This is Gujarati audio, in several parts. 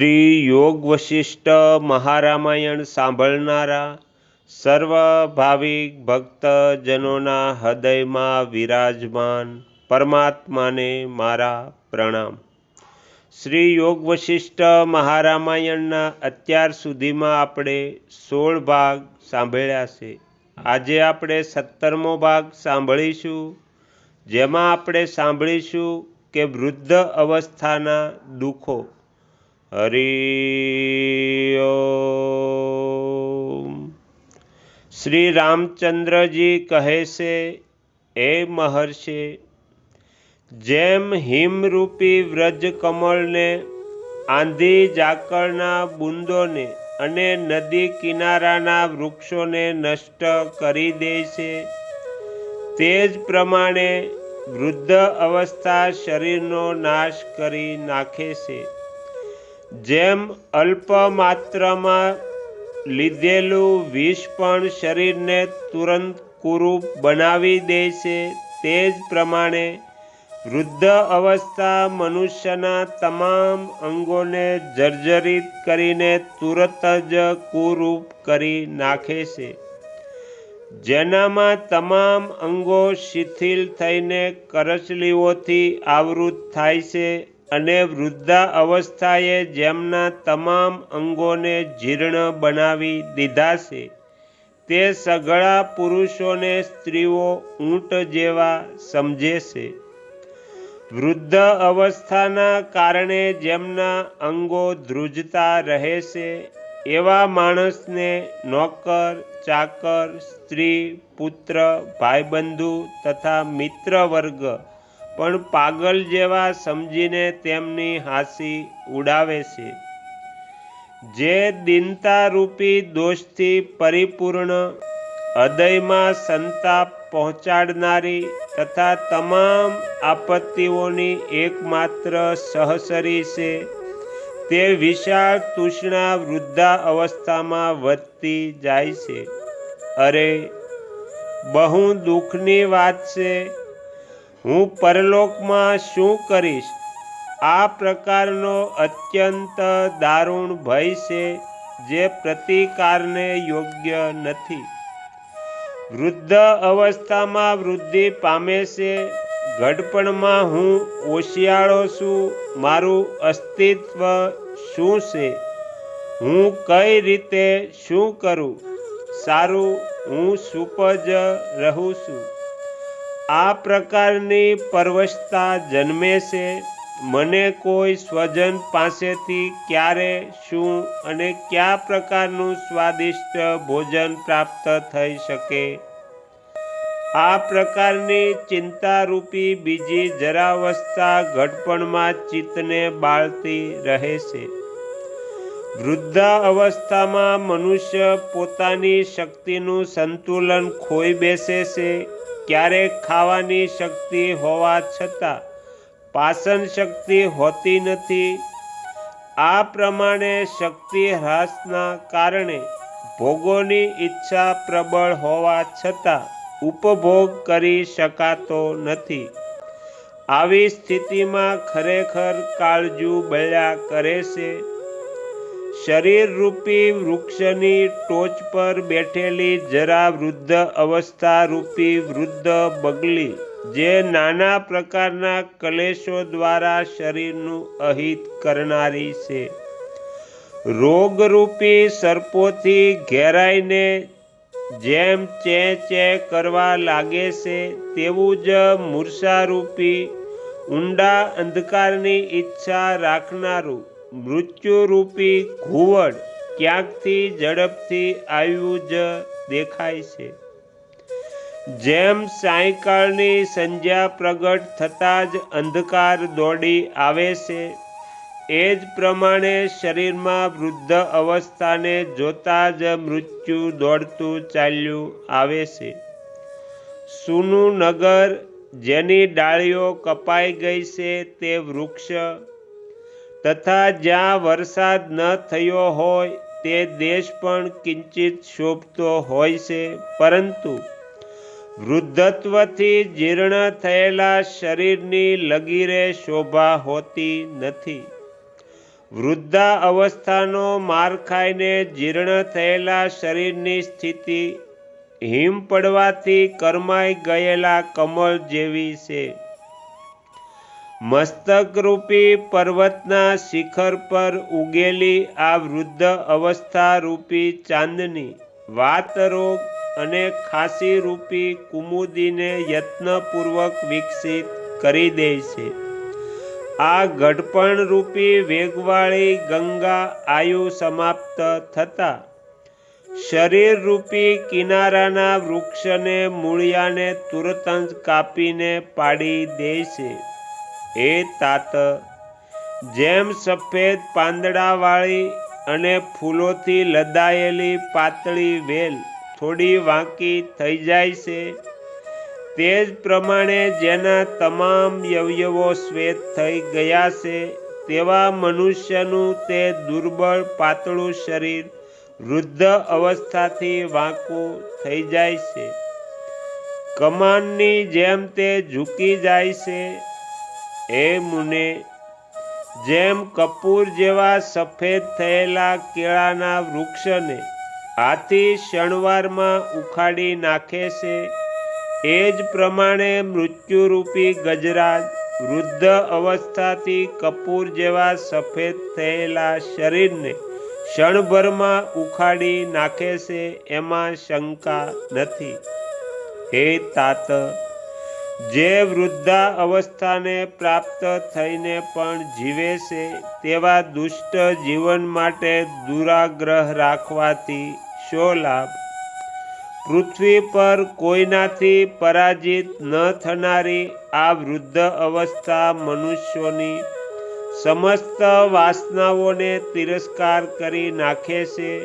શ્રી યોગ વશિષ્ઠ મહારામાયણ સાંભળનારા સર્વ ભાવિક ભક્તજનોના હૃદયમાં વિરાજમાન પરમાત્માને મારા પ્રણામ. શ્રી યોગ વશિષ્ઠ મહારામાયણના અત્યાર સુધીમાં આપણે સોળ ભાગ સાંભળ્યા છે. આજે આપણે સત્તરમો ભાગ સાંભળીશું. જેમાં આપણે સાંભળીશું કે વૃદ્ધ અવસ્થાના દુઃખો. હરિ શ્રી રામચંદ્રજી કહે છે એ મહર્ષિ જેમ હિમરૂપી વ્રજ કમળને આંધી ઝાકળના બુંદોને અને નદી કિનારાના વૃક્ષોને નષ્ટ કરી દે છે તે જ પ્રમાણે વૃદ્ધ અવસ્થા શરીરનો નાશ કરી નાખે છે. જેમ અલ્પ માત્રામાં લીધેલું વિષ પણ શરીરને તુરંત કુરૂપ બનાવી દે છે, તે જ પ્રમાણે વૃદ્ધ અવસ્થા મનુષ્યના તમામ અંગોને જર્જરિત કરીને તુરત જ કુરૂપ કરી નાખે છે. જેનામાં તમામ અંગો શિથિલ થઈને કરચલીઓથી આવૃત થાય છે. અને વૃદ્ધા અવસ્થાએ જેમના તમામ અંગોને જીર્ણ બનાવી દીધા છે, તે સઘળા પુરુષોને સ્ત્રીઓ ઊંટ જેવા સમજે છે. વૃદ્ધ અવસ્થાના કારણે જેમના અંગો ધ્રુજતા રહે છે, એવા માણસને નોકર, ચાકર, સ્ત્રી, પુત્ર, ભાઈબંધુ તથા મિત્ર વર્ગ પણ પાગલ જેવા સમજીને તેમની હાંસી ઉડાવે છે. જે દિનતારૂપી દોષથી પરિપૂર્ણ, હૃદયમાં સંતાપ પહોંચાડનારી તથા તમામ આપત્તિઓની એકમાત્ર સહસરી છે, તે વિશાળ તૃષ્ણા વૃદ્ધા અવસ્થામાં વધતી જાય છે. અરે, બહુ દુઃખની વાત છે હું પરલોકમાં શું કરીશ? આ પ્રકારનો અત્યંત દારૂણ ભય છે જે પ્રતિકારને યોગ્ય નથી. વૃદ્ધ અવસ્થામાં વૃદ્ધિ પામે છે. ઘડપણમાં હું ઓશિયાળો છું. મારું અસ્તિત્વ શું છે? હું કઈ રીતે શું કરું? સારું, હું સુપજ રહું છું. આ પ્રકારની પરવશતા જન્મે છે. મને કોઈ સ્વજન પાસેથી ક્યારે, શું અને કયા પ્રકારનું સ્વાદિષ્ટ ભોજન પ્રાપ્ત થઈ શકે? આ પ્રકારની ચિંતારૂપી બીજી જરાવસ્થા ઘડપણમાં ચિત્તને બાળતી રહે છે. વૃદ્ધા અવસ્થામાં મનુષ્ય પોતાની શક્તિનું સંતુલન ખોઈ બેસે છે. ક્યારેક ખાવાની શક્તિ હોવા છતાં પાચન શક્તિ હોતી નથી. આ પ્રમાણે શક્તિ હ્રાસના કારણે ભોગોની ઈચ્છા પ્રબળ હોવા છતાં ઉપભોગ કરી શકાતો નથી. આવી સ્થિતિમાં ખરેખર કાળજુ બળ્યા કરે છે. શરીર રૂપી વૃક્ષની ટોચ પર બેઠેલી જરા વૃદ્ધ અવસ્થા રૂપી વૃદ્ધ બગલી, જે નાના પ્રકારના કલેશો દ્વારા શરીરનું અહિત કરનારી છે. રોગરૂપી સર્પોથી ઘેરાઈને જેમ ચે ચે કરવા લાગે છે, તેવું જ મૂર્છારૂપી ઊંડા અંધકારની ઈચ્છા રાખનારું મૃત્યુરૂપી ઘુવડ ક્યાંકથી ઝડપથી આવ્યું જ દેખાય છે. જેમ સાયકાળની સંધ્યા પ્રગટ થતાં જ અંધકાર દોડી આવે છે, એ જ પ્રમાણે શરીરમાં વૃદ્ધ અવસ્થાને જોતા જ મૃત્યુ દોડતું ચાલ્યું આવે છે. સૂનું નગર જેની ડાળીઓ કપાઈ ગઈ છે તે વૃક્ષ તથા જ્યાં વરસાદ ન થયો હોય તે દેશ પણ કિંચિત શોભતો હોય છે. પરંતુ વૃદ્ધત્વથી જીર્ણ થયેલા શરીરની લગીરે શોભા હોતી નથી. વૃદ્ધા અવસ્થાનો માર ખાઈને જીર્ણ થયેલા શરીરની સ્થિતિ હિમ પડવાથી કરમાઈ ગયેલા કમળ જેવી છે. મસ્તકરૂપી પર્વતના શિખર પર ઉગેલી આ વૃદ્ધ અવસ્થા રૂપી ચાંદની, વાતરોગ અને ખાંસી રૂપી કુમુદીને યત્નપૂર્વક વિકસિત કરી દે છે. આ ઘડપણ રૂપી વેગવાળી ગંગા આયુ સમાપ્ત થતા શરીર રૂપી કિનારાના વૃક્ષને મૂળિયાને તુરત જ કાપીને પાડી દે છે. એ તાત. જેમ સફેદ પાંદડાવાળી અને ફૂલોથી લદાયેલી પાતળી વેલ થોડી વાંકી થઈ જાય છે, તે જ પ્રમાણે જેના તમામ અવયવો શ્વેત થઈ ગયા છે, તેવા મનુષ્યનું તે દુર્બળ પાતળું શરીર વૃદ્ધ અવસ્થાથી વાંકું થઈ જાય છે. કમાનની જેમ તે ઝૂકી જાય છે એ મુને, જેમ કપૂર જેવા સફેદ થયેલા કેળાના વૃક્ષને હાથી શણવારમાં ઉખાડી નાખે છે, એ જ પ્રમાણે મૃત્યુરૂપી ગજરાજ વૃદ્ધ અવસ્થાથી કપૂર જેવા સફેદ થયેલા શરીરને ક્ષણભરમાં ઉખાડી નાખે છે, એમાં શંકા નથી. હે તાત જે વૃદ્ધા અવસ્થાને પ્રાપ્ત થઈને પણ જીવે છે, તેવા દુષ્ટ જીવન માટે દુરાગ્રહ રાખવાથી શો લાભ? પૃથ્વી પર કોઈનાથી પરાજિત ન થનારી આ વૃદ્ધ અવસ્થા મનુષ્યોની સમસ્ત વાસનાઓને તિરસ્કાર કરી નાખે છે,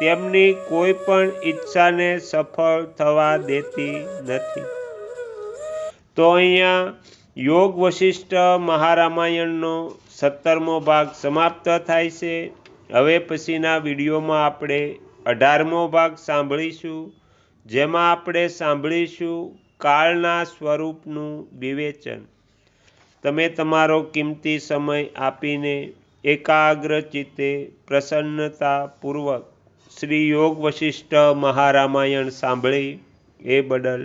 તેમની કોઈ પણ ઈચ્છાને સફળ થવા દેતી નથી. તો અહીંયા યોગ વશિષ્ઠ મહારામાયણનો સત્તરમો ભાગ સમાપ્ત થાય છે. હવે પછીના વિડીયોમાં આપણે અઢારમો ભાગ સાંભળીશું, જેમાં આપણે સાંભળીશું કાળના સ્વરૂપનું વિવેચન. તમે તમારો કિંમતી સમય આપીને એકાગ્ર ચિત્તે પ્રસન્નતાપૂર્વક શ્રી યોગ વશિષ્ઠ મહારામાયણ સાંભળી એ બદલ